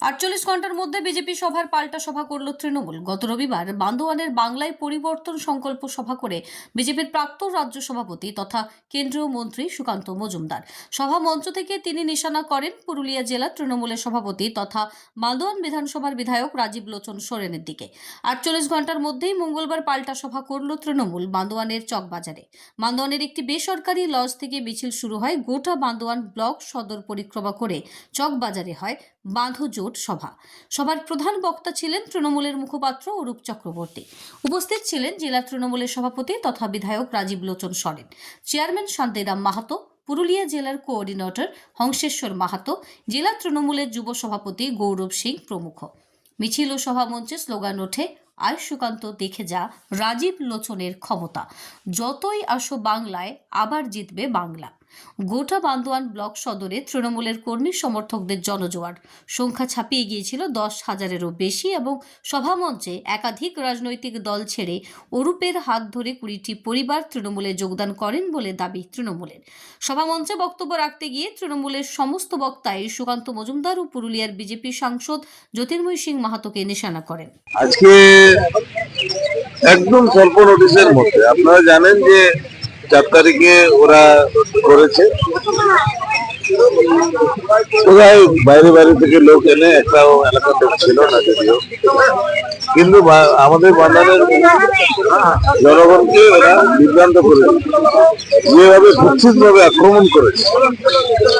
আটচল্লিশ ঘণ্টার মধ্যে বিজেপি সভার পাল্টা সভা করল তৃণমূল। গত রবিবার বান্দোয়ানের বাংলায় পরিবর্তন সংকল্প সভা করে বিজেপির প্রাক্তন রাজ্য সভাপতি তথা কেন্দ্রীয় মন্ত্রী সুকান্ত মজুমদার। সভা মঞ্চ থেকে তিনি নিশানা করেন পুরুলিয়া জেলা তৃণমূলের সভাপতি তথা বান্দোয়ান বিধানসভার বিধায়ক রাজীব লোচন সোরেনের দিকে। আটচল্লিশ ঘণ্টার মধ্যেই মঙ্গলবার পাল্টা সভা করল তৃণমূল বান্দোয়ানের চকবাজারে। বান্দোয়ানের একটি বেসরকারি লজ থেকে মিছিল শুরু হয়। গোটা বান্দোয়ান ব্লক সদর পরিক্রমা করে চকবাজারে হয় বাঁধো জোট সভা। সভার প্রধান বক্তা ছিলেন তৃণমূলের মুখপাত্র অরূপ চক্রবর্তী। উপস্থিত ছিলেন জেলা তৃণমূলের সভাপতি তথা বিধায়ক রাজীব লোচন সরেন। চেয়ারম্যান শান্তিরাম মাহাতো, পুরুলিয়া জেলার কোঅর্ডিনেটর হংসেশ্বর মাহাতো, জেলা তৃণমূলের যুব সভাপতি গৌরব সিং প্রমুখ। মিছিল ও সভামঞ্চে স্লোগান ওঠে, আয় সুকান্ত, দেখে যা, রাজীব লোচনের ক্ষমতা। যতই আসো বাংলায়, আবার জিতবে বাংলা। গোটা বান্দোয়ান ব্লক সদরে তৃণমূলের কর্মী সমর্থকদের জনজোয়ার। সংখ্যা ছাপিয়ে গিয়েছিল দশ হাজারেরও বেশি এবং সভামঞ্চে একাধিক রাজনৈতিক দল ছেড়ে অরূপের হাত ধরে কুড়িটি পরিবার তৃণমূলে যোগদান করেন বলে দাবি তৃণমূলের। সভামঞ্চে বক্তব্য রাখতে গিয়ে তৃণমূলের সমস্ত বক্তায় সুকান্ত মজুমদার ও পুরুলিয়ার বিজেপি সাংসদ জ্যোতির্ময় সিং মাহাতোকে নিশানা করেন। আজকে একদম স্বল্প নোটিশের মধ্যে। আপনারা জানেন যে চার তারিখে ওরা করেছে। বাইরে বাইরে থেকে লোক এনে একটা এলাকার লোক ছিল না যদিও। কিন্তু আমাদের বান্দানের জনগণকে ওরা বিভ্রান্ত করে যেভাবে কুৎসিত ভাবে আক্রমণ করেছে,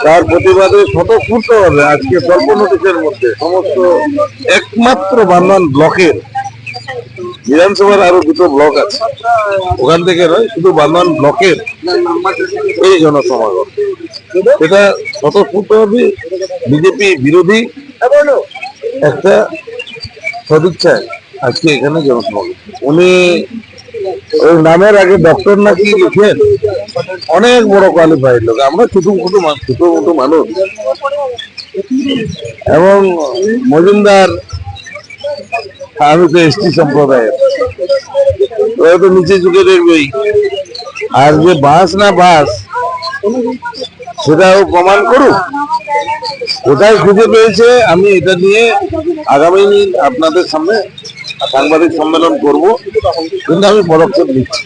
তার প্রতিবাদে স্বতঃস্ফূর্ত হবে আজকে স্বল্প নোটিশের মধ্যে সমস্ত একমাত্র বান্দান ব্লকের বিধানসভার আরও দুটো ব্লক আছে। ওখান থেকে নয়, শুধু বান্দান ব্লকের এই জনসমাগম। এটা স্বতঃস্ফূর্ত হবে বিজেপি বিরোধী একটা সদিচ্ছায় আজকে এখানে জনসমাগম। উনি ওই নামের আগে ডক্টর নাকি লিখেন, অনেক বড় কোয়ালিফাইড লোক। আমরা ছোট ছোট মা- ছোট মোটো মানুষ। এবং মজুমদার আমি তো এসটি সম্প্রদায়ের। ওরা তো নিচে ঝুঁকে দেখবেই। আর যে বাস না বাস, সেটাও প্রমাণ করুক। কোথায় খুঁজে পেয়েছে, আমি এটা নিয়ে আগামী দিন আপনাদের সামনে সাংবাদিক সম্মেলন করব। কিন্তু আমি পদক্ষেপ নিচ্ছি।